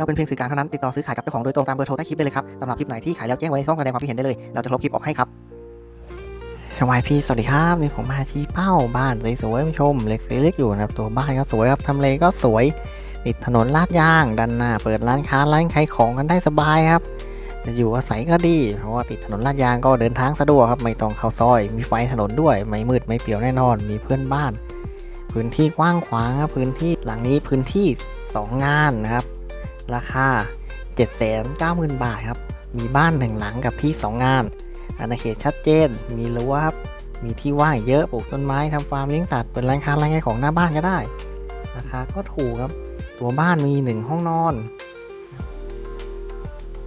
เราเป็นเพียงสื่อกลางเท่านั้นติดต่อซื้อขายกับเจ้าของโดยตรงตามเบอร์โทรใต้คลิปได้เลยครับสำหรับคลิปไหนที่ขายแล้วแจ้งไว้ในช่องแสดงความคิดเห็นได้เลยเราจะลบคลิปออกให้ครับสวัสดีพี่สวัสดีครับนี่ผมมาที่เป้าบ้านสวยๆผู้ชมเล็กเล็กอยู่นะครับตัวบ้านก็สวยครับทำเลก็สวยติดถนนลาดยางด้านหน้า เปิดร้านค้าร้านขายของกันได้สบายครับจะอยู่อาศัยก็ดี เพราะว่าติดถนนลาดยางก็เดินทางสะดวกครับ ไม่ต้องเข้าซอย มีไฟถนนด้วย ไม่มืดไม่เปี่ยวแน่นอน มีเพื่อนบ้าน พื้นที่กว้างขวางครับ พื้นที่หลังนี้พื้นที่ 2 งานนะครับ ราคา 790,000 บาทครับ มีบ้านหนึ่งหลังกับที่ 2 งาน อาณาเขตชัดเจน มีรั้วครับ มีที่ว่างเยอะปลูกต้นไม้ทำฟาร์มเลี้ยงสัตว์เปิดร้านค้าร้านขายของหน้าบ้านก็ได้ ราคาก็ถูกครับ ตัวบ้านมี 1 ห้องนอน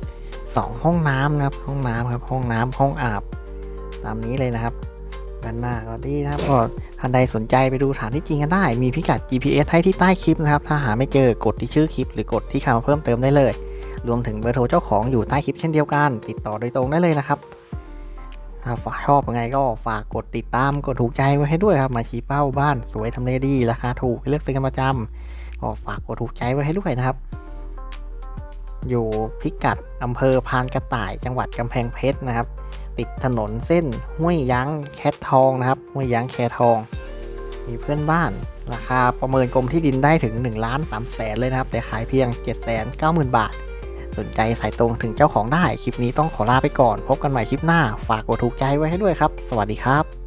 2 ห้องน้ำนะครับ ห้องน้ำครับ ห้องน้ำห้องอาบ ตามนี้เลยนะครับ ด้านหน้าก็ดีนะครับก็ท่านใดสนใจไปดูสถานที่จริงกันได้ มีพิกัด GPS ให้ที่ใต้คลิปนะครับ ถ้าหาไม่เจอกดที่ชื่อคลิป หรือกดที่คำเพิ่มเติมได้เลย รวมถึงเบอร์โทรเจ้าของอยู่ใต้คลิปเช่นเดียวกัน ติดต่อโดยตรงได้เลยนะครับถ้าฝากชอบยังไงก็ฝากกดติดตามกดถูกใจไว้ให้ด้วยครับ มาชี้เป้าบ้านสวยทำเลดีราคาถูกเลือกซื้อกันประจำก็ฝากกดถูกใจไว้ให้ด้วยนะครับ อยู่พิกัดอำเภอพานกระต่ายจังหวัดกำแพงเพชรนะครับ ติดถนนเส้นห้วยยั้งแคททองนะครับห้วยยั้งแคทอง มีเพื่อนบ้านราคาประเมินกรมที่ดินได้ถึง1ล้าน3แสนเลยนะครับ แต่ขายเพียง 7 9 0 0 0 0 บาท สนใจสายตรงถึงเจ้าของได้ คลิปนี้ต้องขอลาไปก่อน พบกันใหม่คลิปหน้า ฝากกดถูกใจไว้ให้ด้วยครับ สวัสดีครับ